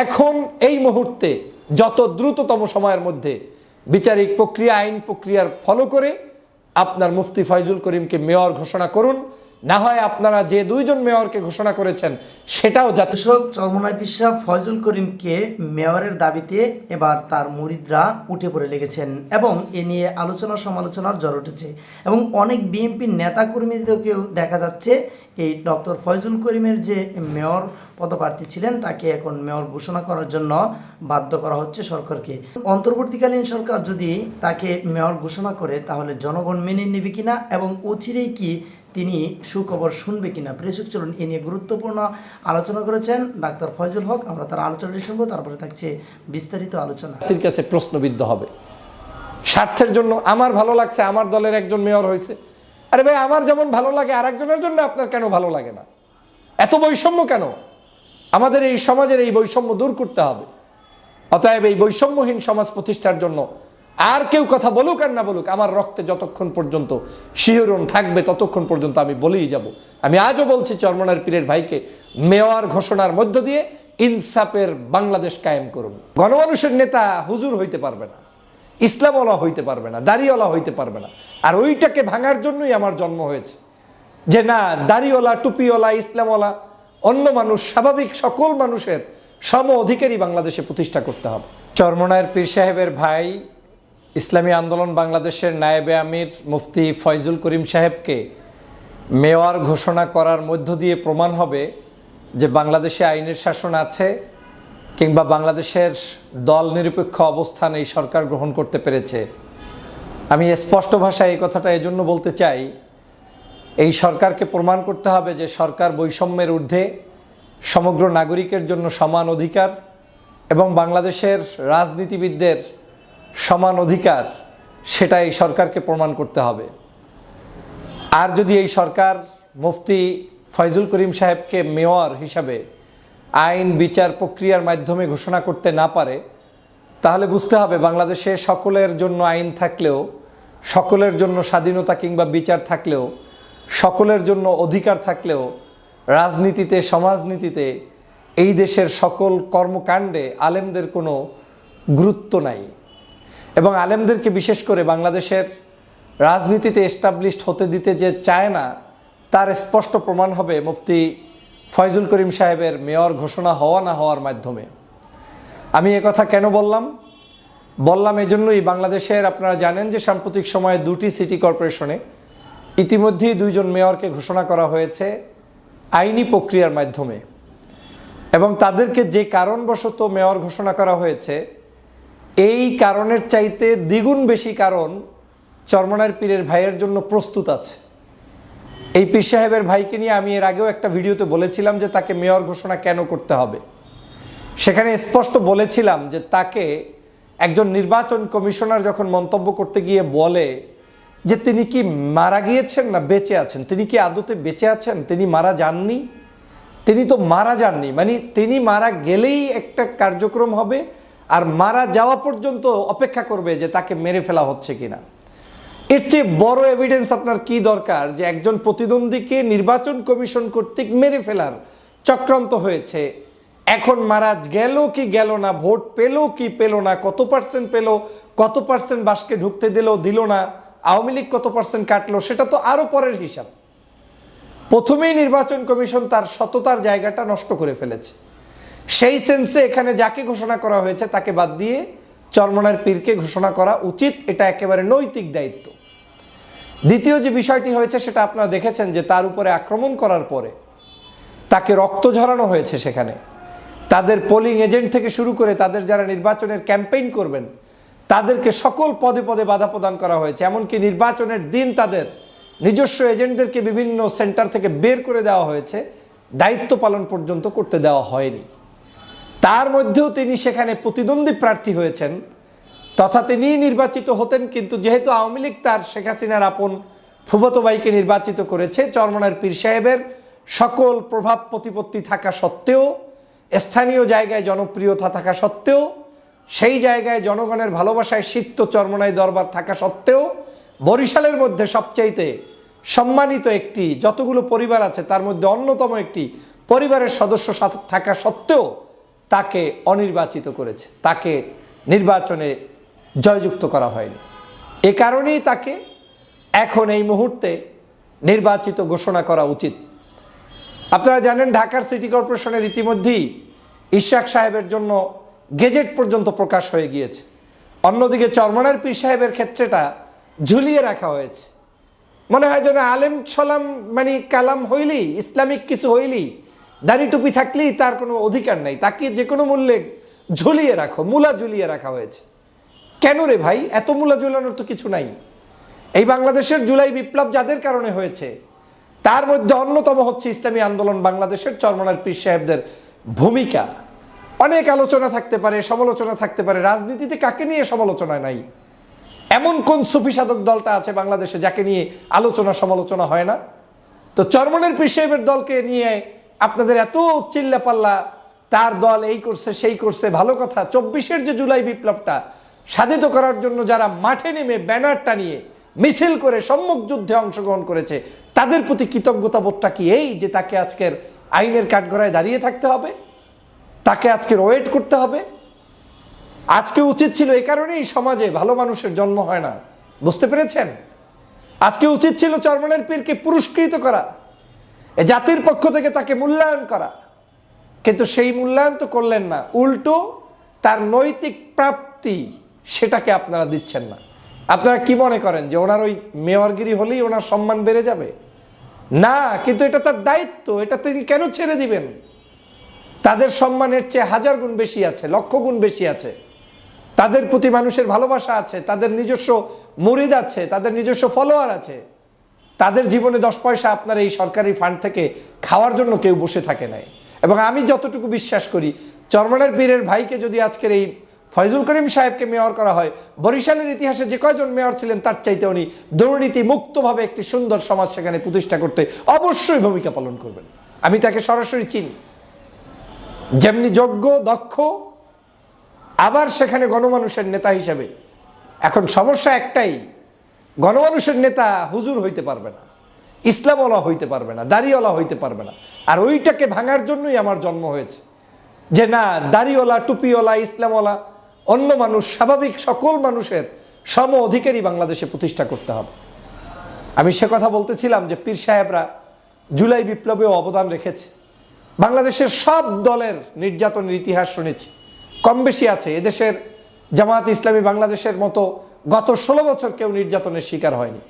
এখন এই মুহূর্তে যত দ্রুততম সময়ের মধ্যে বিচারিক প্রক্রিয়া, আইন প্রক্রিয়ার ফলো করে আপনার মুফতি ফয়জুল করিমকে মেয়র ঘোষণা করুন। না হয় আপনারা যে দুইজন মেয়রকে ঘোষণা করেছেন, সেটাও দর্শক চরমনায় বিশ্বাস ফয়জুল করিমকে মেয়রের দাবিতে এবার তার মুরিদরা উঠে পড়ে লেগেছেন এবং এ নিয়ে আলোচনা সমালোচনার জ্বর উঠেছে এবং অনেক বিএনপি নেতাকর্মীদেরকেও দেখা যাচ্ছে এই ডক্টর ফয়জুল করিমের যে মেয়র পদপ্রার্থী ছিলেন, তাকে এখন মেয়র ঘোষণা করার জন্য বাধ্য করা হচ্ছে সরকারকে। অন্তর্বর্তীকালীন সরকার যদি তাকে মেয়র ঘোষণা করে, তাহলে জনগণ মেনে নেবে কিনা এবং অচিরেই কি তিনি সুখবর শুনবে কিনা? প্রেসক চলুন এ নিয়ে গুরুত্বপূর্ণ আলোচনা করেছেন ডাক্তার ফয়জুল হক। আমরা তার আলোচনাটি শুনব, তারপরে থাকছে বিস্তারিত আলোচনা। জাতির কাছে প্রশ্নবিদ্ধ হবে। স্বার্থের জন্য আমার ভালো লাগছে, আমার দলের একজন মেয়র হয়েছে। আরে ভাই, আমার যেমন ভালো লাগে আর একজনের জন্য আপনার কেন ভালো লাগে না? এত বৈষম্য কেন? আমাদের এই সমাজের এই বৈষম্য দূর করতে হবে। অতএব এই বৈষম্যহীন সমাজ প্রতিষ্ঠার জন্য আর কেউ কথা বলুক আর না বলুক, আমার রক্তে যতক্ষণ পর্যন্ত শিহরণ থাকবে ততক্ষণ পর্যন্ত আমি বলেই যাব। আমি আজও বলছি চরমনার পীরের ভাইকে, মেয়র ঘোষণার মধ্য দিয়ে ইনসাফের বাংলাদেশ কায়েম করুন। গণমানুষের নেতা হুজুর হইতে পারবে না, ইসলামওয়ালা হইতে পারবে না, দাড়িওয়ালা হইতে পারবে না। আর ওইটাকে ভাঙার জন্যই আমার জন্ম হয়েছে। যে না, দাড়িওয়ালা, টুপিওয়ালা, ইসলামওয়ালা অন্য মানুষ, স্বাভাবিক সকল মানুষের সম অধিকারী বাংলাদেশে প্রতিষ্ঠা করতে হবে। চরমনায়ের পীর সাহেবের ভাই, ইসলামী আন্দোলন বাংলাদেশের নায়েবে আমির মুফতি ফয়জুল করিম সাহেবকে মেয়র ঘোষণা করার মধ্য দিয়ে প্রমাণ হবে যে বাংলাদেশে আইনের শাসন আছে কিংবা বাংলাদেশের দল নিরপেক্ষ অবস্থান এই সরকার গ্রহণ করতে পেরেছে। আমি স্পষ্ট ভাষায় এই কথাটা এজন্য বলতে চাই এই সরকারকে প্রমাণ করতে হবে যে সরকার বৈষম্যের ঊর্ধ্বে সমগ্র নাগরিকের জন্য সমান অধিকার এবং বাংলাদেশের রাজনীতিবিদদের সমান অধিকার, সেটা এই সরকারকে প্রমাণ করতে হবে। আর যদি এই সরকার মুফতি ফয়জুল করিম সাহেবকে মেয়র হিসাবে আইন, বিচার প্রক্রিয়ার মাধ্যমে ঘোষণা করতে না পারে, তাহলে বুঝতে হবে বাংলাদেশে সকলের জন্য আইন থাকলেও, সকলের জন্য স্বাধীনতা কিংবা বিচার থাকলেও সকলের জন্য অধিকার থাকলেও রাজনীতিতে, সমাজনীতিতে এই দেশের সকল কর্মকাণ্ডে আলেমদের কোনো গুরুত্ব নাই। এবং আলেমদেরকে বিশেষ করে বাংলাদেশের রাজনীতিতে এস্টাবলিশড হতে দিতে যে চায় না, তার স্পষ্ট প্রমাণ হবে মুফতি ফয়জুল করিম সাহেবের মেয়র ঘোষণা হওয়া না হওয়ার মাধ্যমে। আমি কথা কেন বললাম? বললাম এজন্যই বাংলাদেশের, আপনারা জানেন যে সাম্প্রতিক সময়ে দুটি সিটি কর্পোরেশনে ইতিমধ্যেই দুইজন মেয়রকে ঘোষণা করা হয়েছে আইনি প্রক্রিয়ার মাধ্যমে। এবং তাদেরকে যে কারণবশত মেয়র ঘোষণা করা হয়েছে, এই কারণের চাইতে দ্বিগুণ বেশি কারণ চরমনার পীরের ভাইয়ের জন্য প্রস্তুত আছে। এই পীর সাহেবের ভাইকে নিয়ে আমি এর আগেও একটা ভিডিওতে বলেছিলাম যে তাকে মেয়র ঘোষণা কেন করতে হবে। সেখানে স্পষ্ট বলেছিলাম যে তাকে একজন নির্বাচন কমিশনার যখন মন্তব্য করতে গিয়ে বলে যে তিনি কি মারা গিয়েছেন না বেঁচে আছেন? তিনি কি আদতে বেঁচে আছেন? তিনি মারা যাননি? তিনি তো মারা যাননি। মানে তিনি মারা গেলেই একটা কার্যক্রম হবে আর মারা যাওয়া পর্যন্ত অপেক্ষা করবে যে তাকে মেরে ফেলা হচ্ছে কিনা। এর চেয়ে বড় এভিডেন্স আপনার কি দরকার? যে একজন প্রতিদ্বন্দ্বীকে নির্বাচন কমিশন কর্তৃক মেরে ফেলার চক্রান্ত হয়েছে। এখন মারা গেল কি গেল না? ভোট পেল কি পেল না? কত পার্সেন্ট পেল? কত পার্সেন্ট বাসকে ঢুকতে দিল দিল না? আওয়ামী লীগ কত পার্সেন্ট কাটলো সেটা তো আরও পরের হিসাব। প্রথমেই নির্বাচন কমিশন তার সততার জায়গাটা নষ্ট করে ফেলেছে। সেই সেন্সে এখানে যাকে ঘোষণা করা হয়েছে তাকে বাদ দিয়ে চরমনার পীরকে ঘোষণা করা উচিত, এটা একেবারে নৈতিক দায়িত্ব। দ্বিতীয় যে বিষয়টি হয়েছে সেটা আপনারা দেখেছেন যে তার উপরে আক্রমণ করার পরে তাকে রক্ত ঝরানো হয়েছে সেখানে। তাদের পোলিং এজেন্ট থেকে শুরু করে তাদের যারা নির্বাচনের ক্যাম্পেইন করবেন তাদেরকে সকল পদে পদে বাধা প্রদান করা হয়েছে। এমনকি নির্বাচনের দিন তাদের নিজস্ব এজেন্টদেরকে বিভিন্ন সেন্টার থেকে বের করে দেওয়া হয়েছে। দায়িত্ব পালন পর্যন্ত করতে দেওয়া হয়নি। তার মধ্যেও তিনি সেখানে প্রতিদ্বন্দ্বী প্রার্থী হয়েছেন। তথা তিনি নির্বাচিত হতেন, কিন্তু যেহেতু আওয়ামী লীগ তার শেখ হাসিনার আপন ফুবত নির্বাচিত করেছে, চরমনার পীর সাহেবের সকল প্রভাব প্রতিপত্তি থাকা সত্ত্বেও, স্থানীয় জায়গায় জনপ্রিয়তা থাকা সত্ত্বেও সেই জায়গায় জনগণের ভালোবাসায় সিক্ত চরমনাই দরবার থাকা সত্ত্বেও বরিশালের মধ্যে সবচাইতে সম্মানিত একটি যতগুলো পরিবার আছে, তার মধ্যে অন্যতম একটি পরিবারের সদস্য থাকা সত্ত্বেও তাকে অনির্বাচিত করেছে। তাকে নির্বাচনে জয়যুক্ত করা হয়নি। এ কারণেই তাকে এখন এই মুহূর্তে নির্বাচিত ঘোষণা করা উচিত। আপনারা জানেন ঢাকার সিটি কর্পোরেশনের ইতিমধ্যেই ইশাক সাহেবের জন্য গেজেট পর্যন্ত প্রকাশ হয়ে গিয়েছে। অন্যদিকে চরমনার পীর সাহেবের ক্ষেত্রেটা ঝুলিয়ে রাখা হয়েছে। মনে হয় যেন আলেম ছলাম মানে কালাম হইলেই, ইসলামিক কিছু হইলেই, দাড়ি টুপি থাকলেই তার কোনো অধিকার নাই। তাকে যে কোনো মূল্যে ঝুলিয়ে রাখো, মূলা ঝুলিয়ে রাখা হয়েছে। কেন রে ভাই? এত মূলা ঝুলানোর তো কিছু নাই। এই বাংলাদেশের জুলাই বিপ্লব যাদের কারণে হয়েছে, তার মধ্যে অন্যতম হচ্ছে ইসলামী আন্দোলন বাংলাদেশের চরমনার পীর সাহেবদের ভূমিকা। অনেক আলোচনা থাকতে পারে, সমালোচনা থাকতে পারে, রাজনীতিতে কাকে নিয়ে সমালোচনা নাই? এমন কোন সুফি সাধক দলটা আছে বাংলাদেশে যাকে নিয়ে আলোচনা সমালোচনা হয় না? তো চরমনের পীর সাহেবের দলকে নিয়ে আপনাদের এত চিল্লা পাল্লা তার দল এই করছে, সেই করছে, ভালো কথা, চব্বিশের যে জুলাই বিপ্লবটা, সাধিত করার জন্য যারা মাঠে নেমে ব্যানার টানিয়ে মিছিল করে সম্মুখ যুদ্ধে অংশগ্রহণ করেছে, তাদের প্রতি কৃতজ্ঞতা বোধটা কি এই যে তাকে আজকের আইনের কাঠগড়ায় দাঁড়িয়ে থাকতে হবে? তাকে আজকে ওয়েট করতে হবে। আজকে উচিত ছিল এই কারণেই সমাজে ভালো মানুষের জন্ম হয় না। বুঝতে পেরেছেন? আজকে উচিত ছিল চরমনের পীরকে পুরস্কৃত করা, এ জাতির পক্ষ থেকে তাকে মূল্যায়ন করা। কিন্তু সেই মূল্যায়ন তো করলেন না। উল্টো তার নৈতিক প্রাপ্তি সেটাকে আপনারা দিচ্ছেন না। আপনারা কি মনে করেন যে ওনার ওই মেয়রগিরি হলেই ওনার সম্মান বেড়ে যাবে? না, কিন্তু এটা তার দায়িত্ব। এটা তিনি কেন ছেড়ে দিবেন? তাদের সম্মানের চেয়ে হাজার গুণ বেশি আছে, লক্ষ গুণ বেশি আছে। তাদের প্রতি মানুষের ভালোবাসা আছে, তাদের নিজস্ব মরিদ আছে, তাদের নিজস্ব ফলোয়ার আছে। তাদের জীবনে দশ পয়সা আপনার এই সরকারি ফান্ড থেকে খাওয়ার জন্য কেউ বসে থাকে নাই। এবং আমি যতটুকু বিশ্বাস করি, চরমনের পীরের ভাইকে যদি আজকের এই ফয়জুল করিম সাহেবকে মেয়র করা হয়, বরিশালের ইতিহাসে যে কয়জন মেয়র ছিলেন তার চাইতে উনি দুর্নীতি মুক্তভাবে একটি সুন্দর সমাজ সেখানে প্রতিষ্ঠা করতে অবশ্যই ভূমিকা পালন করবেন। আমি তাকে সরাসরি চিনি। যেমনি যোগ্য, দক্ষ, আবার সেখানে গণমানুষের নেতা হিসেবে। এখন সমস্যা একটাই, গণমানুষের নেতা হুজুর হইতে পারবে না, ইসলামওয়ালা হইতে পারবে না, দাড়িওয়ালা হইতে পারবে না। আর ওইটাকে ভাঙার জন্যই আমার জন্ম হয়েছে। যে না, দাড়িওয়ালা, টুপিওয়ালা, ইসলামওয়ালা, অন্য মানুষ, স্বাভাবিক সকল মানুষের সম অধিকারী বাংলাদেশে প্রতিষ্ঠা করতে হবে। আমি সে কথা বলতেছিলাম যে পীর সাহেবরা জুলাই বিপ্লবেও অবদান রেখেছে। বাংলাদেশের সব দলের নির্যাতনের ইতিহাস শুনেছি। কম বেশি আছে। এদেশের জামাত ইসলামী বাংলাদেশের মতো গত ষোলো বছর কেউ নির্যাতনের শিকার হয়নি।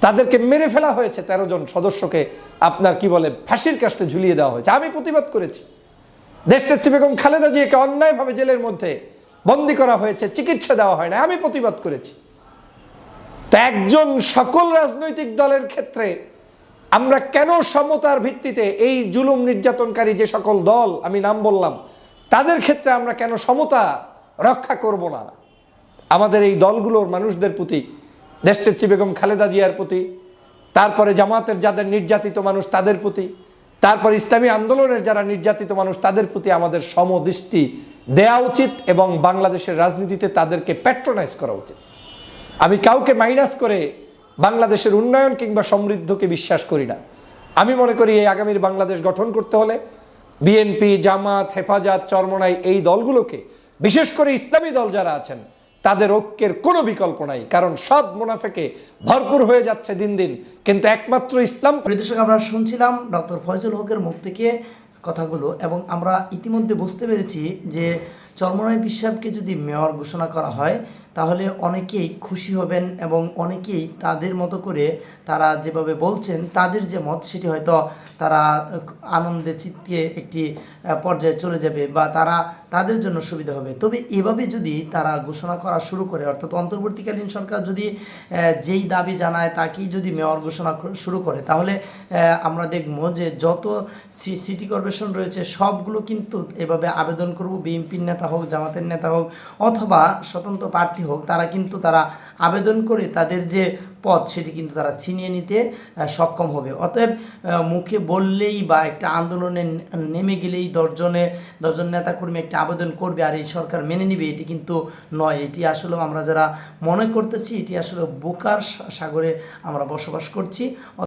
তাদেরকে মেরে ফেলা হয়েছে তেরো জন সদস্যকে আপনার কি বলে ফাঁসির কাস্টে ঝুলিয়ে দেওয়া হয়েছে। আমি প্রতিবাদ করেছি। দেশনেত্রী বেগম খালেদা জিয়াকে অন্যায়ভাবে জেলের মধ্যে বন্দি করা হয়েছে, চিকিৎসা দেওয়া হয় না আমি প্রতিবাদ করেছি। তো একজন সকল রাজনৈতিক দলের ক্ষেত্রে আমরা কেন সমতার ভিত্তিতে এই জুলুম নির্যাতনকারী যে সকল দল, আমি নাম বললাম, তাদের ক্ষেত্রে আমরা কেন সমতা রক্ষা করব না? আমাদের এই দলগুলোর মানুষদের প্রতি, দেশনেত্রী বেগম খালেদা জিয়ার প্রতি, তারপরে জামাতের যাদের নির্যাতিত মানুষ তাদের প্রতি, তারপর ইসলামী আন্দোলনের যারা নির্যাতিত মানুষ তাদের প্রতি আমাদের সমদৃষ্টি দেয়া উচিত এবং বাংলাদেশের রাজনীতিতে তাদেরকে প্যাট্রোনাইজ করা উচিত। আমি কাউকে মাইনাস করে বাংলাদেশের উন্নয়ন কিংবা সমৃদ্ধকে বিশ্বাস করি না। আমি মনে করি এই আগামীর বাংলাদেশ গঠন করতে হলে বিএনপি, জামাত, হেফাজত, চরমনাই এই দলগুলোকে, বিশেষ করে ইসলামী দল যারা আছেন, তাদের ঐক্যের কোনো বিকল্প নাই। কারণ সব মুনাফেকে ভরপুর হয়ে যাচ্ছে দিন দিন। কিন্তু একমাত্র ইসলাম আমরা শুনছিলাম ডক্টর ফয়জুল হকের মুখ থেকে কথাগুলো এবং আমরা ইতিমধ্যে বুঝতে পেরেছি যে চরমনাই বিশ্বাবকে যদি মেয়র ঘোষণা করা হয় তাহলে অনেকেই খুশি হবেন এবং অনেকেই তাদের মতো করে তারা যেভাবে বলছেন, তাদের যে মত সেটি হয়তো তারা আনন্দে চিত্তে একটি পর্যায়ে চলে যাবে বা তারা তাদের জন্য সুবিধা হবে। তবে এভাবে যদি তারা ঘোষণা করা শুরু করে, অর্থাৎ অন্তর্বর্তীকালীন সরকার যদি যেই দাবি জানায় তাকেই যদি মেয়র ঘোষণা শুরু করে, তাহলে আমরা দেখব যে যত সিটি কর্পোরেশন রয়েছে সবগুলো কিন্তু এভাবে আবেদন করব। বিএনপির নেতা হোক, জামাতের নেতা হোক অথবা স্বতন্ত্র প্রার্থী হোক, তারা কিন্তু তারা আবেদন করে তাদের যে পথ সেটি কিন্তু তারা ছিনিয়ে নিতে সক্ষম হবে। অতএব মুখে বললেই বা একটা আন্দোলনে নেমে গেলেই দশজনে, দশজন নেতাকর্মী একটা আবেদন করবে আর এই সরকার মেনে নিবে, এটি কিন্তু নয়। এটি আসলে আমরা যারা মনে করতেছি, এটি আসলে বোকার সাগরে আমরা বসবাস করছি।